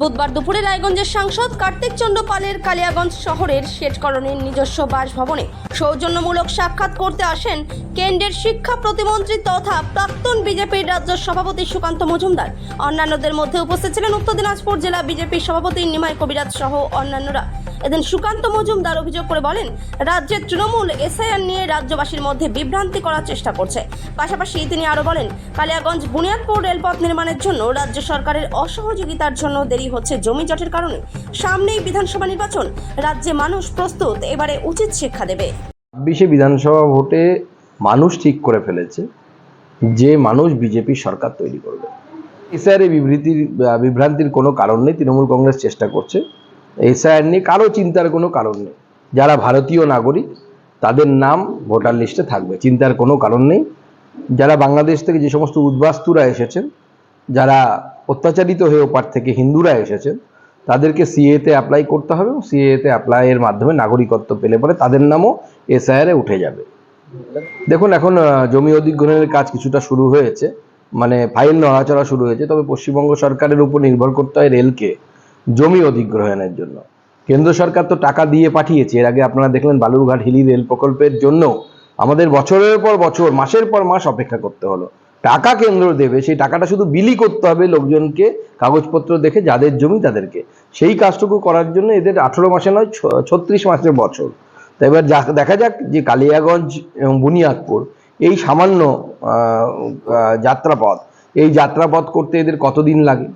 বুধবার দুপুরে রায়গঞ্জের সাংসদ কার্তিক চন্দ্র পালের কালিয়াগঞ্জ শহরের শেষকরণের নিজস্ব বাসভবনে সৌজন্যমূলক সাক্ষাৎ করতে আসেন কেন্দ্রের শিক্ষা প্রতিমন্ত্রী তথা প্রাক্তন বিজেপির রাজ্য সভাপতি সুকান্ত মজুমদার। অন্যান্যদের মধ্যে উপস্থিত ছিলেন উত্তর দিনাজপুর জেলা বিজেপির সভাপতি নিমাই কবিরাজ সহ অন্যান্যরা। এদিন সুকান্ত মজুমদার অভিযোগ করে বলেন, রাজ্যের তৃণমূল এসআইআর নিয়ে রাজ্যবাসীর মধ্যে বিভ্রান্তি করার চেষ্টা করছে। পাশাপাশি তিনি আরও বলেন, কালিয়াগঞ্জ বুনিয়াদপুর রেলপথ নির্মাণের জন্য রাজ্য সরকারের অসহযোগিতার জন্য দেরি হচ্ছে জমি জটের কারণে। সামনেই বিধানসভা নির্বাচন, রাজ্যে মানুষ প্রস্তুত, এবারে উচিত শিক্ষা দেবে। ছাব্বিশে বিধানসভা ভোটে মানুষ ঠিক করে ফেলেছে যে মানুষ বিজেপি সরকার তৈরি করবে। এসআইআর বিবৃতির বিভ্রান্তির কোনো কারণ নেই, তৃণমূল কংগ্রেস চেষ্টা করছে। এসআইআর নিয়ে কারও চিন্তার কোনো কারণ নেই। যারা ভারতীয় নাগরিক, তাদের নাম ভোটার লিস্টে থাকবে, চিন্তার কোনো কারণ নেই। যারা বাংলাদেশ থেকে যে সমস্ত উদ্বাস্তুরা এসেছেন, যারা অত্যাচারিত হয়ে ওপার থেকে হিন্দুরা এসেছেন, তাদেরকে সিএতে অ্যাপ্লাই করতে হবে সিএতে অ্যাপ্লাইয়ের মাধ্যমে নাগরিকত্ব পেলে পরে তাদের নামও এসআইআরে উঠে যাবে। দেখুন, এখন জমি অধিগ্রহণের কাজ কিছুটা শুরু হয়েছে। মানে ফাইল নড়াচড়া শুরু হয়েছে, তবে পশ্চিমবঙ্গ সরকারের উপর নির্ভর করতে হয় রেলকে। জমি অধিগ্রহণের জন্য। কেন্দ্র সরকার তো টাকা দিয়ে পাঠিয়েছে। এর আগে আপনারা দেখলেন বালুরঘাট হিলি রেল প্রকল্পের জন্য আমাদের বছরের পর বছর, মাসের পর মাস অপেক্ষা করতে হলো। টাকা কেন্দ্র দেবে, সেই টাকাটা শুধু বিলি করতে হবে লোকজনকে, কাগজপত্র দেখে যাদের জমি তাদেরকে। সেই কাজটুকু করার জন্য এদের আঠেরো মাসে নয় ছত্রিশ মাসের বছর। তো এবার দেখা যাক যে কালিয়াগঞ্জ এবং বুনিয়াদপুর এই সামান্য যাত্রাপথ, এই যাত্রাপথ করতে এদের কতদিন লাগে?